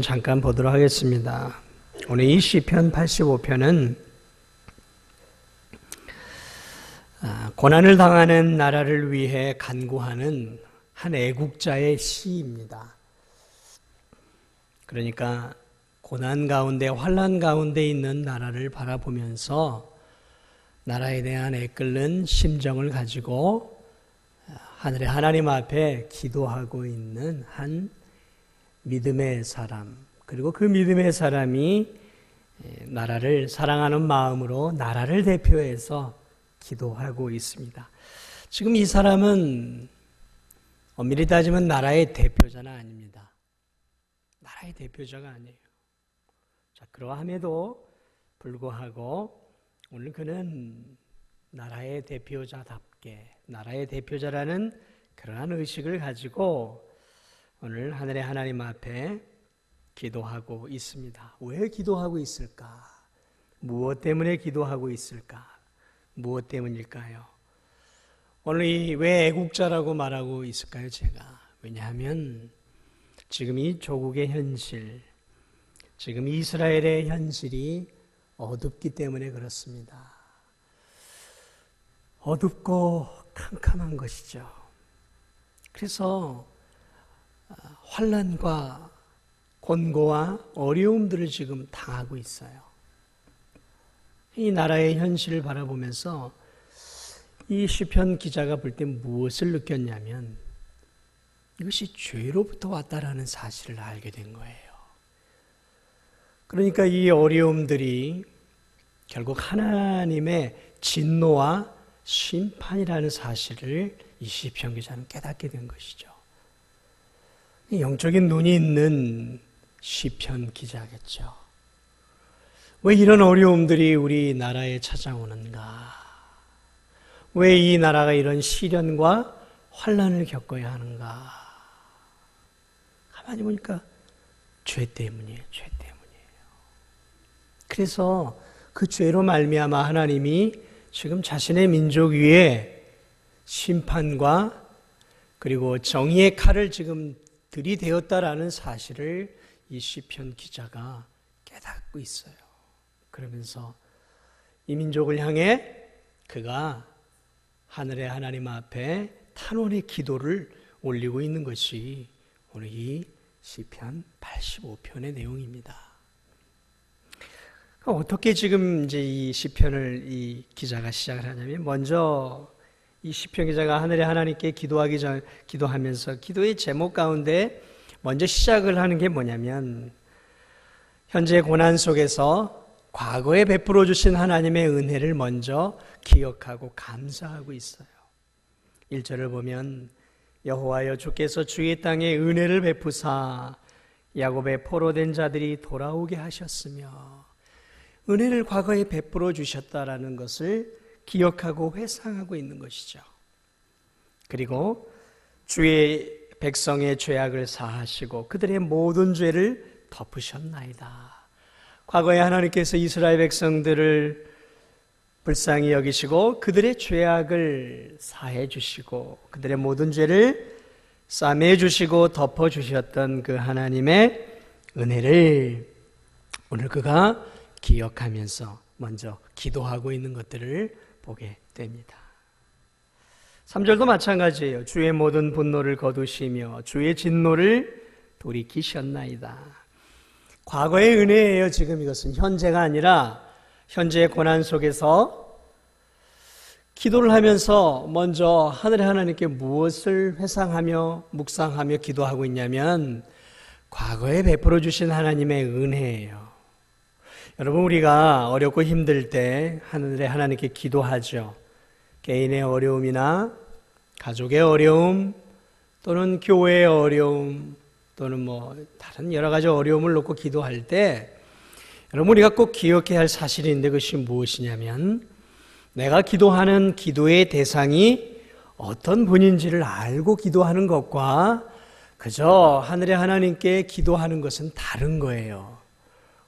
잠깐 보도록 하겠습니다. 오늘 이 시편 85편은 아, 고난을 당하는 나라를 위해 간구하는 한 애국자의 시입니다. 그러니까 고난 가운데 환란 가운데 있는 나라를 바라보면서 나라에 대한 애끓는 심정을 가지고 하늘의 하나님 앞에 기도하고 있는 한 믿음의 사람, 그리고 그 믿음의 사람이 나라를 사랑하는 마음으로 나라를 대표해서 기도하고 있습니다. 지금 이 사람은 엄밀히 따지면 나라의 대표자는 아닙니다. 나라의 대표자가 아니에요. 자, 그러함에도 불구하고 오늘 그는 나라의 대표자답게, 나라의 대표자라는 그러한 의식을 가지고 오늘 하늘의 하나님 앞에 기도하고 있습니다. 왜 기도하고 있을까? 무엇 때문에 기도하고 있을까? 무엇 때문일까요? 오늘 이 왜 애국자라고 말하고 있을까요, 제가? 왜냐하면 지금 이 조국의 현실, 지금 이스라엘의 현실이 어둡기 때문에 그렇습니다. 어둡고 캄캄한 것이죠. 그래서 환란과 곤고와 어려움들을 지금 당하고 있어요. 이 나라의 현실을 바라보면서 이 시편 기자가 볼 때 무엇을 느꼈냐면 이것이 죄로부터 왔다라는 사실을 알게 된 거예요. 그러니까 이 어려움들이 결국 하나님의 진노와 심판이라는 사실을 이 시편 기자는 깨닫게 된 것이죠. 영적인 눈이 있는 시편 기자겠죠. 왜 이런 어려움들이 우리 나라에 찾아오는가? 왜 이 나라가 이런 시련과 환란을 겪어야 하는가? 가만히 보니까 죄 때문이에요. 죄 때문이에요. 그래서 그 죄로 말미암아 하나님이 지금 자신의 민족 위에 심판과 그리고 정의의 칼을 지금 들이 되었다라는 사실을 이 시편 기자가 깨닫고 있어요. 그러면서 이 민족을 향해 그가 하늘의 하나님 앞에 탄원의 기도를 올리고 있는 것이 오늘 이 시편 85편의 내용입니다. 어떻게 지금 이제 이 시편을 이 기자가 시작을 하냐면 먼저 이 시편 기자가 하늘의 하나님께 기도하기 전 기도하면서 기도의 제목 가운데 먼저 시작을 하는 게 뭐냐면 현재 고난 속에서 과거에 베풀어 주신 하나님의 은혜를 먼저 기억하고 감사하고 있어요. 1절을 보면 여호와여 주께서 주의 땅에 은혜를 베푸사 야곱의 포로된 자들이 돌아오게 하셨으며 은혜를 과거에 베풀어 주셨다라는 것을 기억하고 회상하고 있는 것이죠. 그리고 주의 백성의 죄악을 사하시고 그들의 모든 죄를 덮으셨나이다. 과거에 하나님께서 이스라엘 백성들을 불쌍히 여기시고 그들의 죄악을 사해 주시고 그들의 모든 죄를 싸매 주시고 덮어 주셨던 그 하나님의 은혜를 오늘 그가 기억하면서 먼저 기도하고 있는 것들을 보게 됩니다. 3절도 마찬가지예요. 주의 모든 분노를 거두시며 주의 진노를 돌이키셨나이다. 과거의 은혜예요. 지금 이것은 현재가 아니라 현재의 고난 속에서 기도를 하면서 먼저 하늘의 하나님께 무엇을 회상하며 묵상하며 기도하고 있냐면 과거에 베풀어 주신 하나님의 은혜예요. 여러분 우리가 어렵고 힘들 때 하늘의 하나님께 기도하죠. 개인의 어려움이나 가족의 어려움 또는 교회의 어려움 또는 뭐 다른 여러 가지 어려움을 놓고 기도할 때 여러분 우리가 꼭 기억해야 할 사실인데 그것이 무엇이냐면 내가 기도하는 기도의 대상이 어떤 분인지를 알고 기도하는 것과 그저 하늘의 하나님께 기도하는 것은 다른 거예요.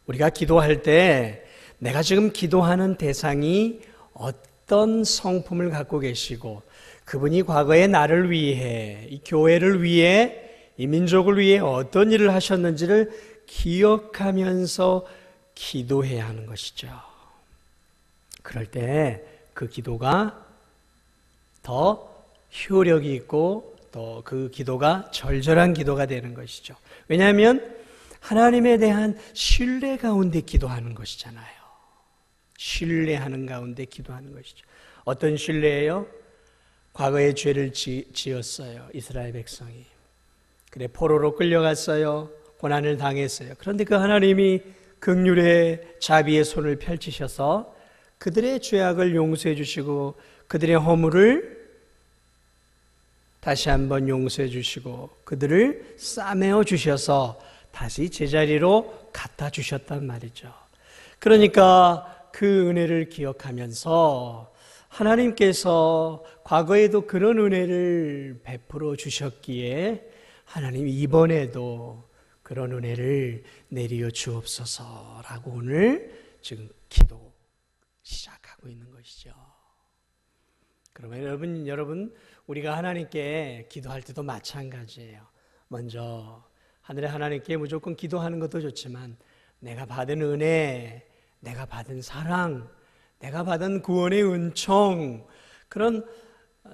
우리가 기도할 때 내가 지금 기도하는 대상이 어떤 성품을 갖고 계시고 그분이 과거에 나를 위해 이 교회를 위해 이 민족을 위해 어떤 일을 하셨는지를 기억하면서 기도해야 하는 것이죠. 그럴 때 그 기도가 더 효력이 있고 또 그 기도가 절절한 기도가 되는 것이죠. 왜냐하면 하나님에 대한 신뢰 가운데 기도하는 것이잖아요. 신뢰하는 가운데 기도하는 것이죠. 어떤 신뢰예요? 과거에 죄를 지, 지었어요. 이스라엘 백성이. 그래 포로로 끌려갔어요. 고난을 당했어요. 그런데 그 하나님이 극률의 자비의 손을 펼치셔서 그들의 죄악을 용서해 주시고 그들의 허물을 다시 한번 용서해 주시고 그들을 싸매어 주셔서 다시 제자리로 갖다 주셨단 말이죠. 그러니까 그 은혜를 기억하면서 하나님께서 과거에도 그런 은혜를 베풀어 주셨기에 하나님 이번에도 그런 은혜를 내려 주옵소서라고 오늘 지금 기도 시작하고 있는 것이죠. 그러면 여러분, 여러분, 우리가 하나님께 기도할 때도 마찬가지예요. 먼저 하늘의 하나님께 무조건 기도하는 것도 좋지만 내가 받은 은혜, 내가 받은 사랑, 내가 받은 구원의 은총, 그런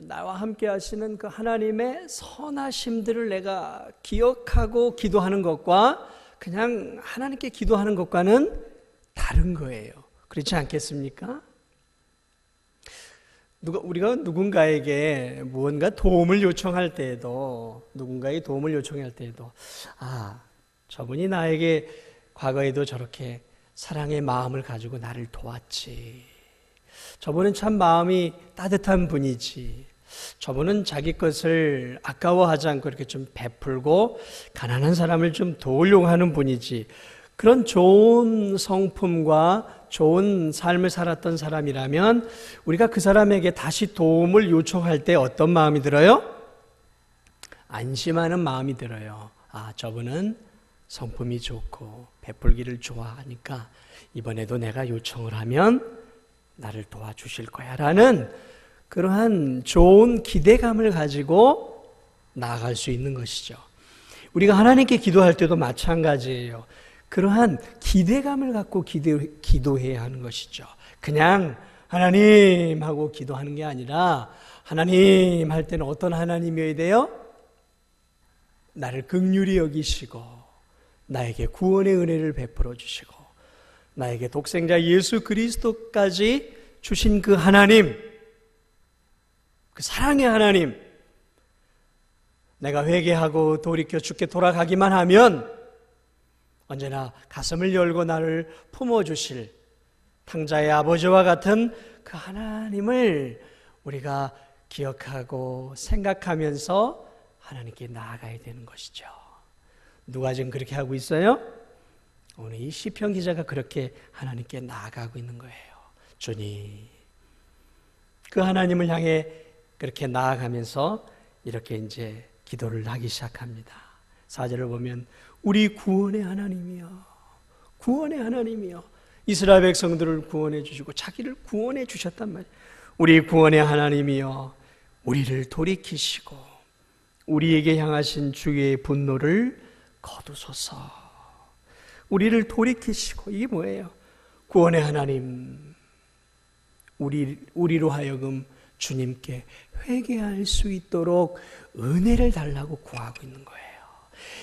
나와 함께 하시는 그 하나님의 선하심들을 내가 기억하고 기도하는 것과 그냥 하나님께 기도하는 것과는 다른 거예요. 그렇지 않겠습니까? 누가 우리가 누군가에게 무언가 도움을 요청할 때에도 누군가의 도움을 요청할 때에도 아 저분이 나에게 과거에도 저렇게 사랑의 마음을 가지고 나를 도왔지. 저분은 참 마음이 따뜻한 분이지. 저분은 자기 것을 아까워하지 않고 이렇게 좀 베풀고 가난한 사람을 좀 도우려고 하는 분이지. 그런 좋은 성품과 좋은 삶을 살았던 사람이라면 우리가 그 사람에게 다시 도움을 요청할 때 어떤 마음이 들어요? 안심하는 마음이 들어요. 아, 저분은 성품이 좋고 베풀기를 좋아하니까 이번에도 내가 요청을 하면 나를 도와주실 거야 라는 그러한 좋은 기대감을 가지고 나아갈 수 있는 것이죠. 우리가 하나님께 기도할 때도 마찬가지예요. 그러한 기대감을 갖고 기도, 기도해야 하는 것이죠. 그냥 하나님 하고 기도하는 게 아니라 하나님 할 때는 어떤 하나님이어야 돼요? 나를 극률히 여기시고 나에게 구원의 은혜를 베풀어 주시고 나에게 독생자 예수 그리스도까지 주신 그 하나님 그 사랑의 하나님 내가 회개하고 돌이켜 죽게 돌아가기만 하면 언제나 가슴을 열고 나를 품어주실 탕자의 아버지와 같은 그 하나님을 우리가 기억하고 생각하면서 하나님께 나아가야 되는 것이죠. 누가 지금 그렇게 하고 있어요? 오늘 이 시편 기자가 그렇게 하나님께 나아가고 있는 거예요. 주님, 그 하나님을 향해 그렇게 나아가면서 이렇게 이제 기도를 하기 시작합니다. 사절을 보면 우리 구원의 하나님이여. 구원의 하나님이여. 이스라엘 백성들을 구원해 주시고 자기를 구원해 주셨단 말이에요. 우리 구원의 하나님이여. 우리를 돌이키시고 우리에게 향하신 주의 분노를 거두소서. 우리를 돌이키시고 이게 뭐예요? 구원의 하나님. 우리 우리로 하여금 주님께 회개할 수 있도록 은혜를 달라고 구하고 있는 거예요.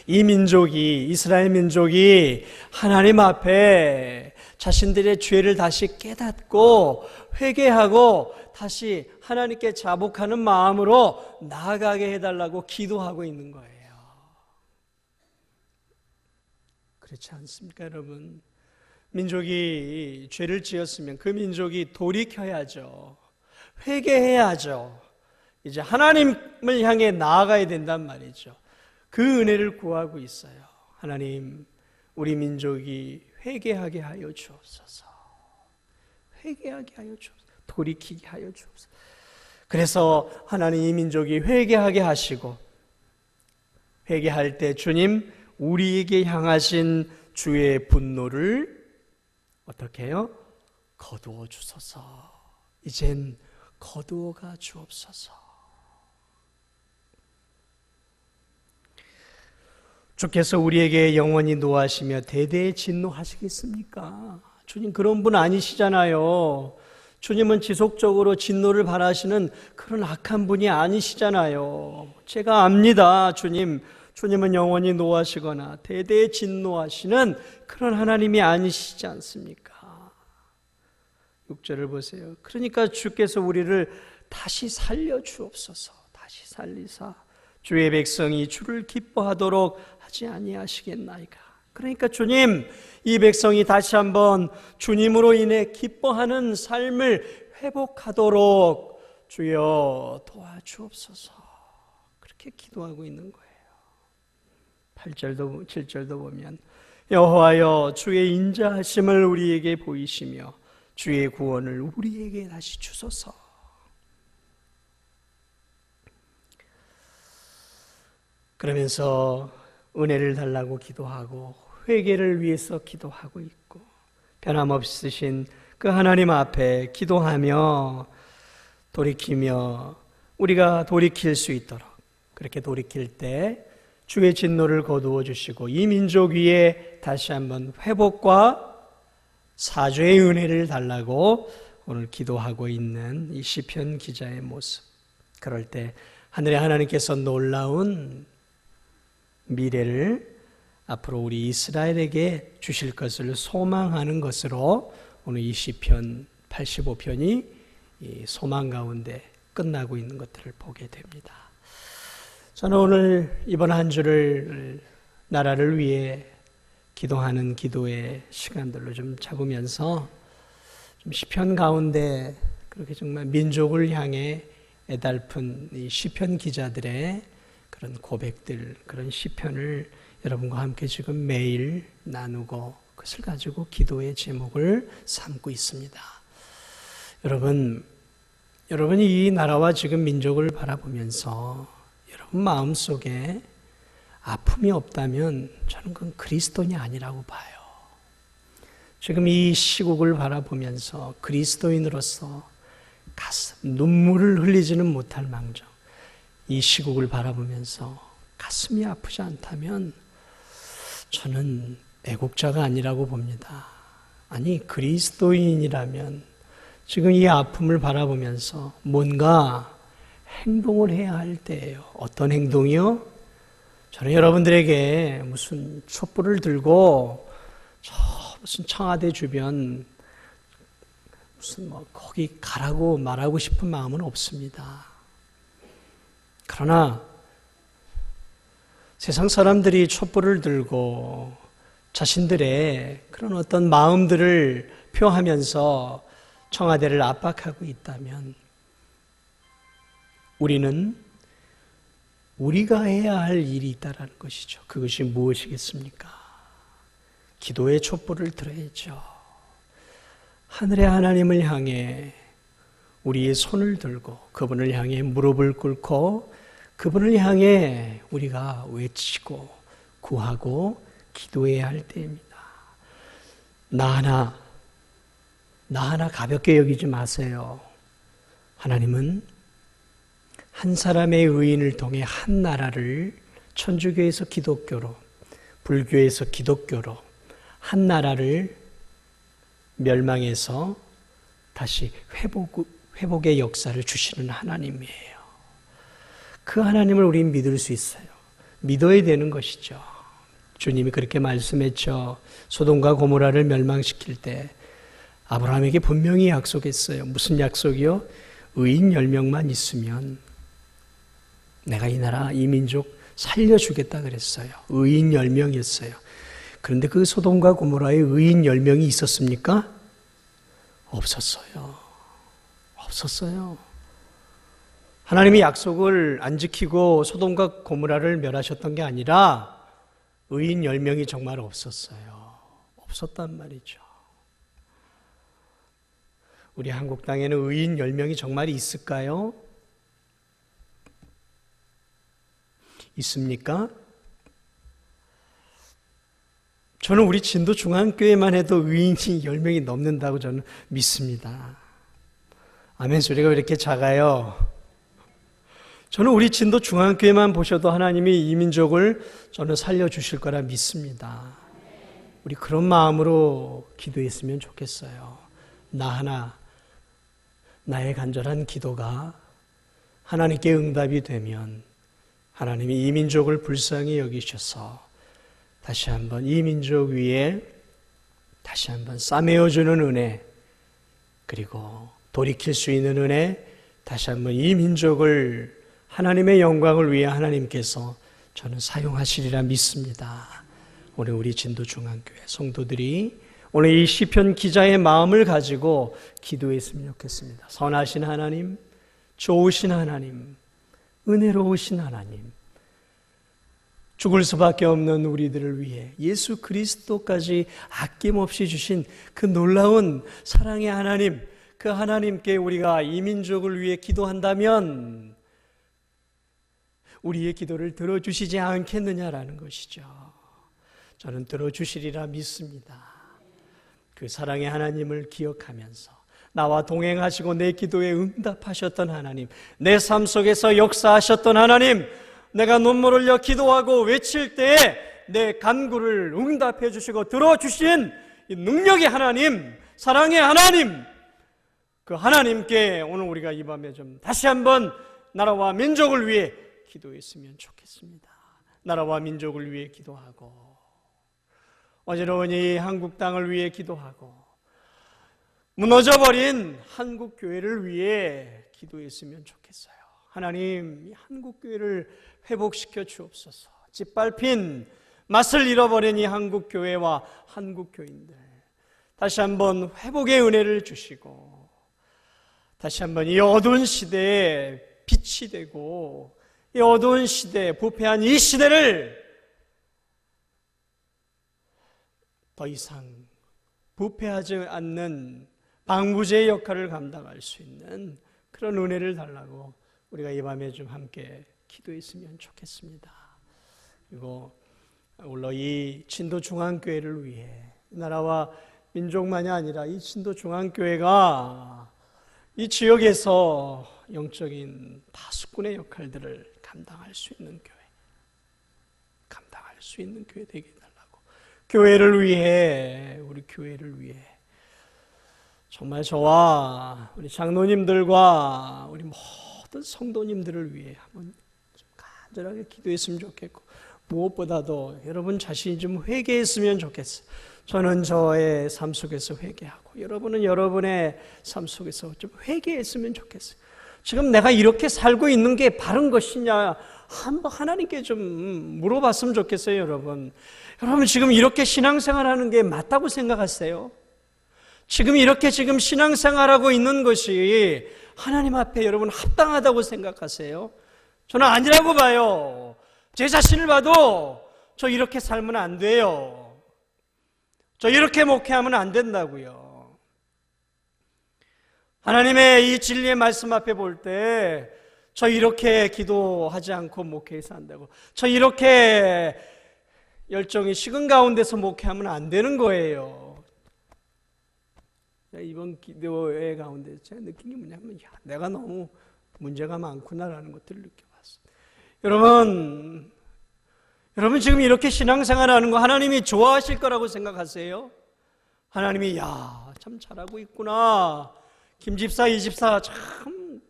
이 민족이 이스라엘 민족이 하나님 앞에 자신들의 죄를 다시 깨닫고 회개하고 다시 하나님께 자복하는 마음으로 나아가게 해달라고 기도하고 있는 거예요. 그렇지 않습니까, 여러분? 민족이 죄를 지었으면 그 민족이 돌이켜야죠. 회개해야죠. 이제 하나님을 향해 나아가야 된단 말이죠. 그 은혜를 구하고 있어요. 하나님, 우리 민족이 회개하게 하여 주옵소서. 회개하게 하여 주옵소서. 돌이키게 하여 주옵소서. 그래서 하나님 이 민족이 회개하게 하시고 회개할 때 주님 우리에게 향하신 주의 분노를 어떻게 해요? 거두어 주소서. 이젠 거두어가 주옵소서. 주께서 우리에게 영원히 노하시며 대대에 진노하시겠습니까? 주님 그런 분 아니시잖아요. 주님은 지속적으로 진노를 바라시는 그런 악한 분이 아니시잖아요. 제가 압니다. 주님, 주님은 영원히 노하시거나 대대에 진노하시는 그런 하나님이 아니시지 않습니까? 6절을 보세요. 그러니까 주께서 우리를 다시 살려 주옵소서. 다시 살리사 주의 백성이 주를 기뻐하도록 하지 아니하시겠나이까. 그러니까 주님, 이 백성이 다시 한번 주님으로 인해 기뻐하는 삶을 회복하도록 주여 도와주옵소서. 그렇게 기도하고 있는 거예요. 8절도 7절도 보면 여호와여 주의 인자하심을 우리에게 보이시며 주의 구원을 우리에게 다시 주소서. 그러면서 은혜를 달라고 기도하고 회개를 위해서 기도하고 있고 변함없으신 그 하나님 앞에 기도하며 돌이키며 우리가 돌이킬 수 있도록 그렇게 돌이킬 때 주의 진노를 거두어 주시고 이 민족 위에 다시 한번 회복과 사죄의 은혜를 달라고 오늘 기도하고 있는 이 시편 기자의 모습. 그럴 때 하늘의 하나님께서 놀라운 미래를 앞으로 우리 이스라엘에게 주실 것을 소망하는 것으로 오늘 이 시편 85편이 소망 가운데 끝나고 있는 것들을 보게 됩니다. 저는 오늘 이번 한 주를 나라를 위해 기도하는 기도의 시간들로 좀 잡으면서 좀 시편 가운데 그렇게 정말 민족을 향해 애달픈 이 시편 기자들의 그런 고백들, 그런 시편을 여러분과 함께 지금 매일 나누고 그것을 가지고 기도의 제목을 삼고 있습니다. 여러분, 여러분이 이 나라와 지금 민족을 바라보면서 여러분 마음 속에 아픔이 없다면 저는 그건 그리스도인이 아니라고 봐요. 지금 이 시국을 바라보면서 그리스도인으로서 가슴, 눈물을 흘리지는 못할 망정 이 시국을 바라보면서 가슴이 아프지 않다면 저는 애국자가 아니라고 봅니다. 아니, 그리스도인이라면 지금 이 아픔을 바라보면서 뭔가 행동을 해야 할 때예요. 어떤 행동이요? 저는 여러분들에게 무슨 촛불을 들고 저 무슨 청와대 주변 무슨 뭐 거기 가라고 말하고 싶은 마음은 없습니다. 그러나 세상 사람들이 촛불을 들고 자신들의 그런 어떤 마음들을 표하면서 청와대를 압박하고 있다면 우리는 우리가 해야 할 일이 있다라는 것이죠. 그것이 무엇이겠습니까? 기도의 촛불을 들어야죠. 하늘의 하나님을 향해 우리의 손을 들고 그분을 향해 무릎을 꿇고 그분을 향해 우리가 외치고 구하고 기도해야 할 때입니다. 나 하나, 나 하나 가볍게 여기지 마세요. 하나님은 한 사람의 의인을 통해 한 나라를 천주교에서 기독교로, 불교에서 기독교로 한 나라를 멸망해서 다시 회복, 회복의 역사를 주시는 하나님이에요. 그 하나님을 우리는 믿을 수 있어요. 믿어야 되는 것이죠. 주님이 그렇게 말씀했죠. 소돔과 고모라를 멸망시킬 때 아브라함에게 분명히 약속했어요. 무슨 약속이요? 의인 10명만 있으면 내가 이 나라, 이 민족 살려주겠다 그랬어요. 의인 10명이었어요. 그런데 그 소돔과 고모라에 의인 10명이 있었습니까? 없었어요. 없었어요. 하나님이 약속을 안 지키고 소돔과 고무라를 멸하셨던 게 아니라 의인 10명이 정말 없었어요. 없었단 말이죠. 우리 한국 땅에는 의인 10명이 정말 있을까요? 있습니까? 저는 우리 진도 중앙교회만 해도 의인이 10명이 넘는다고 저는 믿습니다. 아멘 소리가 왜 이렇게 작아요? 저는 우리 진도 중앙교회만 보셔도 하나님이 이 민족을 저는 살려주실 거라 믿습니다. 우리 그런 마음으로 기도했으면 좋겠어요. 나 하나, 나의 간절한 기도가 하나님께 응답이 되면 하나님이 이 민족을 불쌍히 여기셔서 다시 한번 이 민족 위에 다시 한번 싸매어 주는 은혜 그리고 돌이킬 수 있는 은혜 다시 한번 이 민족을 하나님의 영광을 위해 하나님께서 저는 사용하시리라 믿습니다. 오늘 우리 진도 중앙교회 성도들이 오늘 이 시편 기자의 마음을 가지고 기도했으면 좋겠습니다. 선하신 하나님, 좋으신 하나님, 은혜로우신 하나님, 죽을 수밖에 없는 우리들을 위해 예수 그리스도까지 아낌없이 주신 그 놀라운 사랑의 하나님, 그 하나님께 우리가 이 민족을 위해 기도한다면 우리의 기도를 들어주시지 않겠느냐라는 것이죠. 저는 들어주시리라 믿습니다. 그 사랑의 하나님을 기억하면서 나와 동행하시고 내 기도에 응답하셨던 하나님, 내 삶 속에서 역사하셨던 하나님, 내가 눈물 흘려 기도하고 외칠 때에 내 간구를 응답해 주시고 들어주신 이 능력의 하나님, 사랑의 하나님, 그 하나님께 오늘 우리가 이 밤에 좀 다시 한번 나라와 민족을 위해 기도했으면 좋겠습니다. 나라와 민족을 위해 기도하고 어지러운 이 한국 땅을 위해 기도하고 무너져버린 한국 교회를 위해 기도했으면 좋겠어요. 하나님, 이 한국 교회를 회복시켜 주옵소서. 짓밟힌 맛을 잃어버린 이 한국 교회와 한국 교인들 다시 한번 회복의 은혜를 주시고 다시 한번 이 어두운 시대에 빛이 되고 이 어두운 시대, 부패한 이 시대를 더 이상 부패하지 않는 방부제의 역할을 감당할 수 있는 그런 은혜를 달라고 우리가 이 밤에 좀 함께 기도했으면 좋겠습니다. 그리고 물론 이 진도 중앙교회를 위해 나라와 민족만이 아니라 이 진도 중앙교회가 이 지역에서 영적인 다수꾼의 역할들을 감당할 수 있는 교회, 감당할 수 있는 교회 되게 해달라고. 교회를 위해, 우리 교회를 위해. 정말 저와 우리 장로님들과 우리 모든 성도님들을 위해 한번 좀 간절하게 기도했으면 좋겠고, 무엇보다도 여러분 자신이 좀 회개했으면 좋겠어요. 저는 저의 삶 속에서 회개하고, 여러분은 여러분의 삶 속에서 좀 회개했으면 좋겠어요. 지금 내가 이렇게 살고 있는 게 바른 것이냐 한번 하나님께 좀 물어봤으면 좋겠어요, 여러분. 여러분 지금 이렇게 신앙생활하는 게 맞다고 생각하세요? 지금 이렇게 지금 신앙생활하고 있는 것이 하나님 앞에 여러분 합당하다고 생각하세요? 저는 아니라고 봐요. 제 자신을 봐도 저 이렇게 살면 안 돼요. 저 이렇게 목회하면 안 된다고요. 하나님의 이 진리의 말씀 앞에 볼 때, 저 이렇게 기도하지 않고 목회해서 한다고. 저 이렇게 열정이 식은 가운데서 목회하면 안 되는 거예요. 이번 기도회 가운데 제가 느낀 게 뭐냐면, 야, 내가 너무 문제가 많구나라는 것들을 느껴봤어요. 여러분, 여러분 지금 이렇게 신앙생활 하는 거 하나님이 좋아하실 거라고 생각하세요? 하나님이, 야, 참 잘하고 있구나. 김 집사, 이 집사 참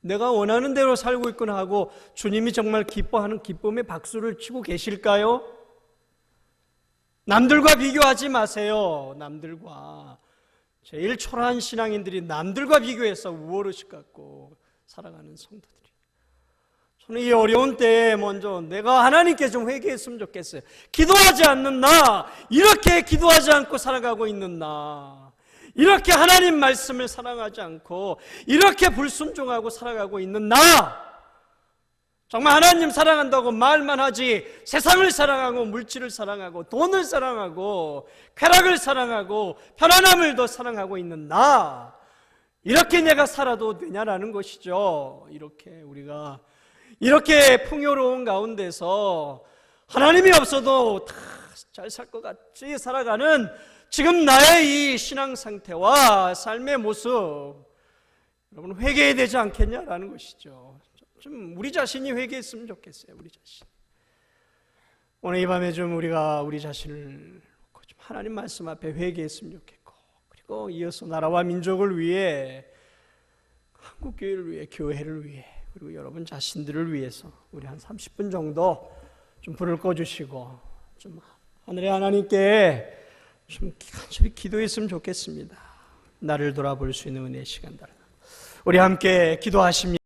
내가 원하는 대로 살고 있구나 하고 주님이 정말 기뻐하는 기쁨의 박수를 치고 계실까요? 남들과 비교하지 마세요. 남들과 제일 초라한 신앙인들이 남들과 비교해서 우월의식 갖고 살아가는 성도들이. 저는 이 어려운 때에 먼저 내가 하나님께 좀 회개했으면 좋겠어요. 기도하지 않는 나, 이렇게 기도하지 않고 살아가고 있는 나. 이렇게 하나님 말씀을 사랑하지 않고 이렇게 불순종하고 살아가고 있는 나 정말 하나님 사랑한다고 말만 하지 세상을 사랑하고 물질을 사랑하고 돈을 사랑하고 쾌락을 사랑하고 편안함을 더 사랑하고 있는 나 이렇게 내가 살아도 되냐라는 것이죠. 이렇게 우리가 이렇게 풍요로운 가운데서 하나님이 없어도 다 잘 살 것 같이 살아가는 지금 나의 이 신앙 상태와 삶의 모습 여러분 회개해야 되지 않겠냐라는 것이죠. 좀 우리 자신이 회개했으면 좋겠어요. 우리 자신. 오늘 이 밤에 좀 우리가 우리 자신을 좀 하나님 말씀 앞에 회개했으면 좋겠고 그리고 이어서 나라와 민족을 위해 한국 교회를 위해 교회를 위해 그리고 여러분 자신들을 위해서 우리 한 30분 정도 좀 불을 꺼 주시고 좀 하늘의 하나님께 좀 간절히 기도했으면 좋겠습니다. 나를 돌아볼 수 있는 은혜의 시간 달라. 우리 함께 기도하십니다.